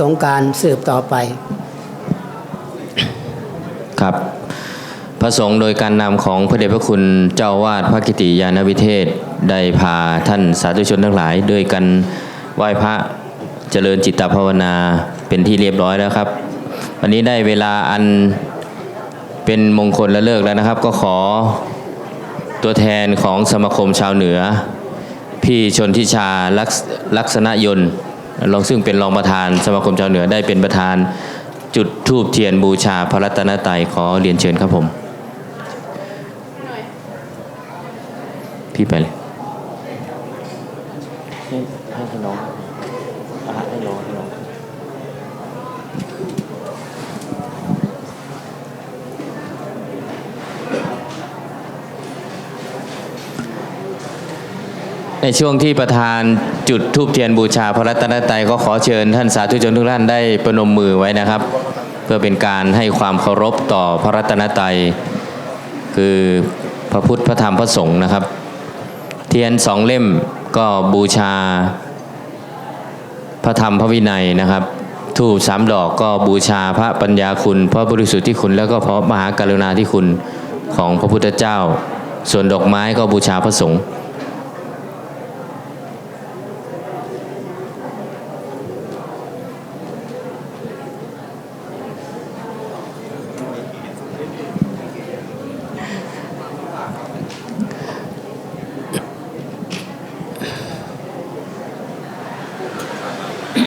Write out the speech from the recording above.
สงการสืบต่อไป ครับ พระสงฆ์โดยการนำของพระเดชพระคุณเจ้าวาดพระกิติยานวิเทศได้พาท่านสาธุชนทั้งหลาย ด้วยกันไหว้พระเจริญจิตตภาวนาเป็นที่เรียบร้อยแล้วครับ วันนี้ได้เวลาอันเป็นมงคลและเลิกแล้วนะครับ ก็ขอตัวแทนของสมาคมชาวเหนือ พี่ชนทิชาลักษลักษณะยนต์ รองซึ่งเป็นรองประธานสมาคมชาวเหนือได้เป็นประธานจุดทูบเทียนบูชาพระรัตนตรัยขอเรียนเชิญครับผม พี่ไปเลยให้ให้น้องอาให้น้อง ในช่วงที่ประธานจุดทูบเทียนบูชาพระรัตนตรัยก็ขอเชิญท่านสาธุชนทุกท่านได้ประนมมือไว้นะครับ เพื่อเป็นการให้ความเคารพต่อพระรัตนตรัยคือพระพุทธพระธรรมพระสงฆ์นะครับ เทียนสองเล่มก็บูชา พระธรรมพระวินัยนะครับทูบสามดอกก็บูชาพระปัญญาคุณ พระบริสุทธิ์ที่คุณแล้วก็พระมหากรุณาธิคุณของพระพุทธเจ้า ส่วนดอกไม้ก็บูชาพระสงฆ์